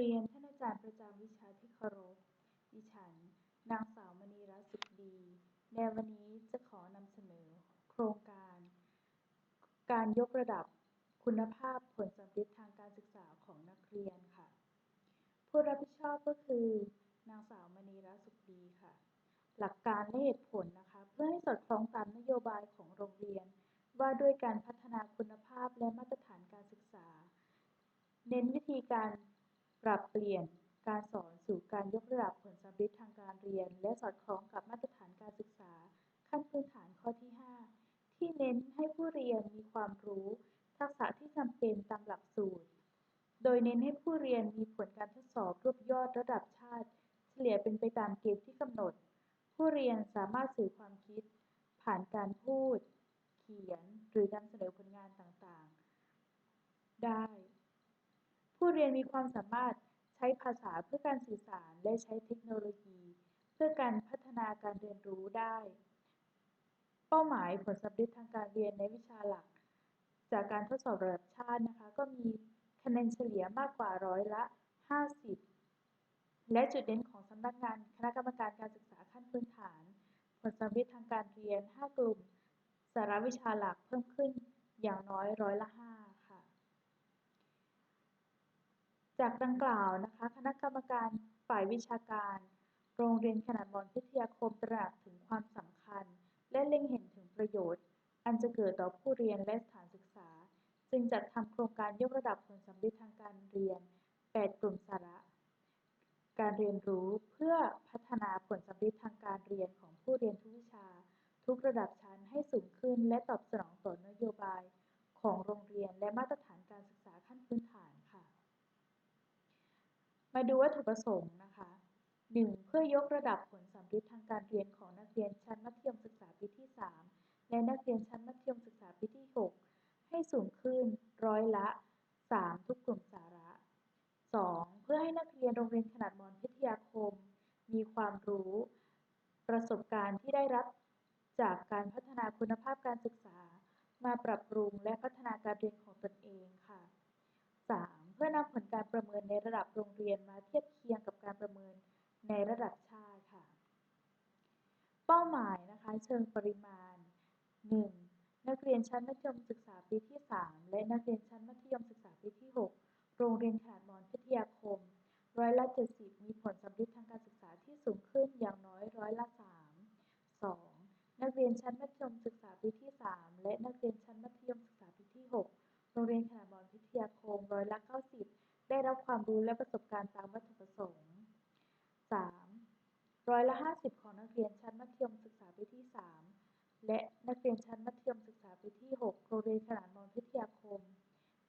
เรียนท่านอาจารย์ประจำวิชาที่เคารพ ดิฉัน นางสาว มณีรัตน์ สุขดี ในวันนี้จะขอนำเสนอ โครงการ การยกระดับคุณภาพผลสำเร็จทางการศึกษาของนักเรียนค่ะ ผู้รับผิดชอบก็คือ นางสาว มณีรัตน์ สุขดีค่ะ หลักการและเหตุผลนะคะ เพื่อให้สอดคล้องตามนโยบายของโรงเรียน ว่าด้วยการพัฒนาคุณภาพและมาตรฐานการศึกษา เน้นวิธีการปรับเป ลี่ยนการสอนสู่การยกระดับผลสำเร็จทางการเรียน และสอดคล้องกับมาตรฐานการศึกษาขั้นพื้นฐานข้อที่ 5 ที่เน้นให้ผู้เรียนมีความรู้ ทักษะที่จำเป็นตามหลักสูตร โดยเน้นให้ผู้เรียนมีผลการทดสอบรวบยอดระดับชาติ เฉลี่ยเป็นไปตามเกณฑ์ที่กำหนด ผู้เรียนสามารถสื่อความคิด ผ่านการพูด เขียน หรือนำเสนอผลงานต่างๆ ได้ ผู้เรียนมีความสามารถ ใช้ภาษาเพื่อการสื่อสาร และใช้เทคโนโลยีเพื่อการพัฒนาการเรียนรู้ได้ เป้าหมายผลสำเร็จทางการเรียนในวิชาหลัก จากการทดสอบระดับชาตินะคะ ก็มีคะแนนเฉลี่ยมากกว่าร้อยละ 50 และจุดเด่นของสำนักงานคณะกรรมการการศึกษาขั้นพื้นฐาน ผลสำเร็จทางการเรียน 5 กลุ่ม สาระวิชาหลักเพิ่มขึ้นอย่างน้อยร้อยละ 5 ค่ะ จากดังกล่าวนะคะ คณะกรรมการฝ่ายวิชาการ โรงเรียนขนาดมอนพิทยาคมตระหนักถึงความสำคัญ และเล็งเห็นถึงประโยชน์ อันจะเกิดต่อผู้เรียนและสถานศึกษา จึงจัดทำโครงการยกระดับผลสำเร็จทางการเรียน 8 กลุ่มสาระ การเรียนรู้เพื่อพัฒนาผลสำเร็จทางการเรียนของผู้เรียนทุกวิชา ทุกระดับชั้นให้สูงขึ้น และตอบสนองต่อนโยบาย ของโรงเรียนและมาตรฐานการศึกษาขั้นพื้นฐาน มาดูวัตถุประสงค์นะคะ 1. เพื่อยกระดับผลสำเร็จทางการเรียนของนักเรียนชั้นมัธยมศึกษาปีที่ 3 และนักเรียนชั้นมัธยมศึกษาปีที่ 6 ให้สูงขึ้นร้อยละ 3 ทุกกลุ่มสาระ 2. เพื่อให้นักเรียนโรงเรียนขนาดมอนพิทยาคม มีความรู้ ประสบการณ์ที่ได้รับจากการพัฒนาคุณภาพการศึกษา มาปรับปรุงและพัฒนาการเรียนของตนเองค่ะ 3. เพื่อนำผลการประเมินในระดับโรงเรียนมาเทียบเคียงกับการประเมินในระดับชาติค่ะ เป้าหมายนะคะเชิงปริมาณ 1. นักเรียนชั้นมัธยมศึกษาปีที่ 3 และนักเรียนชั้นมัธยมศึกษาปีที่ 6 โรงเรียนขนาดมอนพิทยาคมร้อยละ70 มีผลส บการณ์ตามวัตถุประสงค์ 3. ร้อยละ 50 ของนักเรียนชั้นมัธยมศึกษาปีที่ 3 และนักเรียนชั้นมัธยมศึกษาปีที่ 6 โรงเรียนขนาดมนพิทยาคม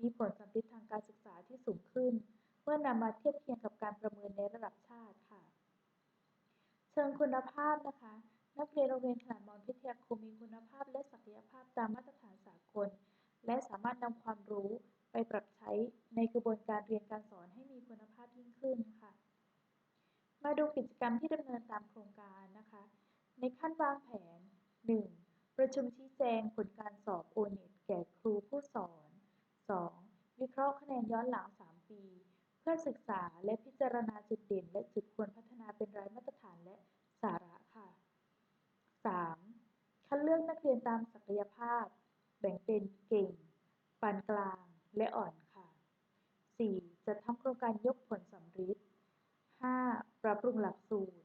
มีผลสำเร็จทางการศึกษาที่สูงขึ้น เมื่อนำมาเทียบเคียงกับการประเมินในระดับชาติค่ะ เชิงคุณภาพนะคะ นักเรียนโรงเรียนขนาดมอนพิทยาคมมีคุณภาพและศักยภาพตามมาตรฐานสากล และสามารถนำความรู้ไปปรับใช้ในกระบวนการเรียนการสอนให้มีคุณภาพยิ่งขึ้นค่ะ มาดูกิจกรรมที่ดำเนินตามโครงการนะคะ ในขั้นวางแผน 1. ประชุมชี้แจงผลการสอบโอเน็ตแก่ครูผู้สอน 2. วิเคราะห์คะแนน ย้อนหลัง 3 ปี เพื่อศึกษาและพิจารณาจุดเด่นและจุดควรพัฒนาเป็นรายมาตรฐานและสาระค่ะ 3. คัดเลือกนักเรียนตามศักยภาพ แบ่งเป็นเก่ง ปานกลาง และอ่อนค่ะ 4. จัดทำโครงการยกผลสำเร็จ 5. ปรับปรุงหลักสูตร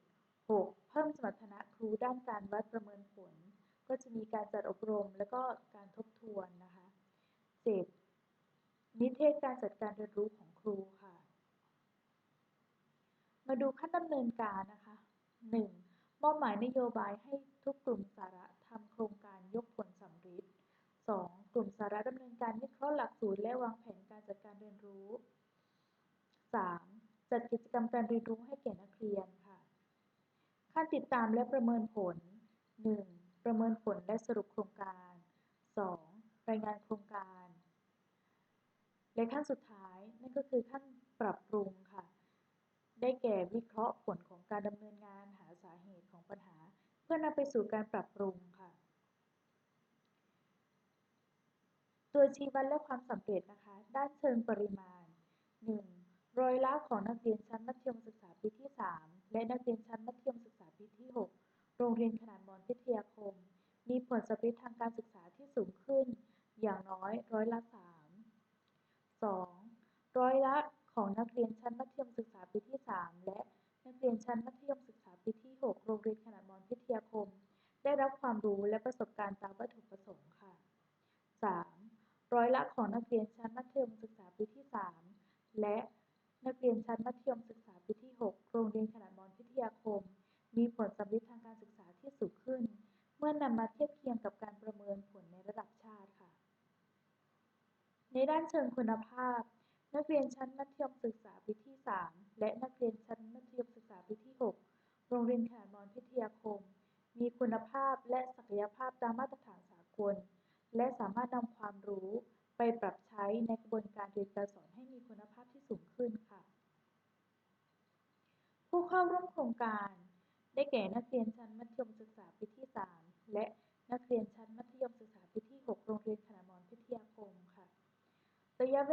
6. เพิ่มสมรรถนะครูด้านการวัดประเมินผล ก็จะมีการจัดอบรมและก็การทบทวนนะคะ 7. นิเทศการจัดการเรียนรู้ของครูค่ะ มาดูขั้นดำเนินการนะคะ 1. มอบหมายนโยบายให้ทุกกลุ่มสาระทำโครงการยกผลสำเร็จ 2. กลุ่มสาระดำเนินการวิเคราะห์หลักสูตรและวางแผนการจัดการเรียนรู้ 3. จัดกิจกรรมการเรียนรู้ให้แก่นักเรียนค่ะ ขั้นติดตามและประเมินผล 1. ประเมินผลและสรุปโครงการ 2. รายงานโครงการ และขั้นสุดท้ายนั่นก็คือขั้นปรับปรุงค่ะ ได้แก่วิเคราะห์ผลของการดำเนินงานหาสาเหตุของปัญหา เพื่อนำไปสู่การปรับปรุงค่ะ ตัวชี้วัดและความสำเร็จนะคะ ด้านเชิงปริมาณ 1. รอยละของนักเรียนชั้นมัธยมศึกษาปีที่ 3 และนักเรียนชั้นมัธยมศึกษาปีที่ 6 โรงเรียนขนาดมอญพิทยาคม มีผลสำเร็จทางการศึกษาที่สูงขึ้น อย่างน้อยร้อยละ3 2. ร้อยละของนักเรียนชั้นมัธยมศึกษาปีที่3และนักเรียนชั้นมัธยมศึกษาปีที่6โรงเรียนขนาดมอญพิทยาคม ได้รับความรู้และประสบการณ์ตามวัตถุประสงค์ค่ะ 3. ร้อยละของนักเรียนชั้นมัธยมศึกษาปีที่3และนักเรียนชั้นมัธยมศึกษาปีที่6โรงเรียนขนาดมอญพิทยาคม มีผลสำเร็จทางการศึกษาที่สูงขึ้น เมื่อนำมาเทียบเคียงกับการประเมินผลในระดับชาติค่ะ ในด้านเชิงคุณภาพ นักเรียนชั้นมัธยมศึกษาปีที่ 3 และนักเรียนชั้นมัธยมศึกษาปีที่ 6 โรงเรียนขนามอญพิทยาคม มีคุณภาพและศักยภาพตามมาตรฐานสากล และสามารถนำความรู้ไปปรับใช้ในกระบวนการเรียนการสอนให้มีคุณภาพที่สูงขึ้นค่ะ ผู้เข้าร่วมโครงการ ได้แก่นักเรียนชั้นมัธยมศึกษาปีที่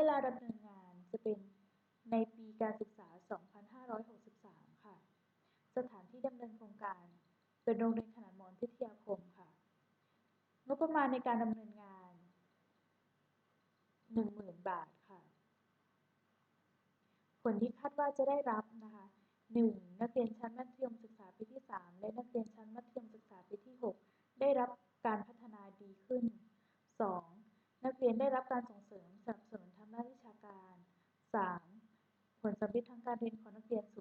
ลาดำเนินงานจะเป็นในปีการศึกษา 2563 ค่ะ สถานที่ดำเนินโครงการ เป็นโรงเรียนขนาดมอญพิทยาคมค่ะ งบประมาณในการดำเนินงาน 10,000 บาทค่ะ ผลที่คาดว่าจะได้รับนะคะ 1. นักเรียนชั้นมัธยมศึกษาปีที่ 3 และนักเรียนชั้นมัธยมศึกษาปีที่ 6 ได้รับการพัฒนาดีขึ้น 2. นักเรียนได้รับการส่ง 3. ผลสัมฤทธิ์ทางการเรียนของนักเรียนสูง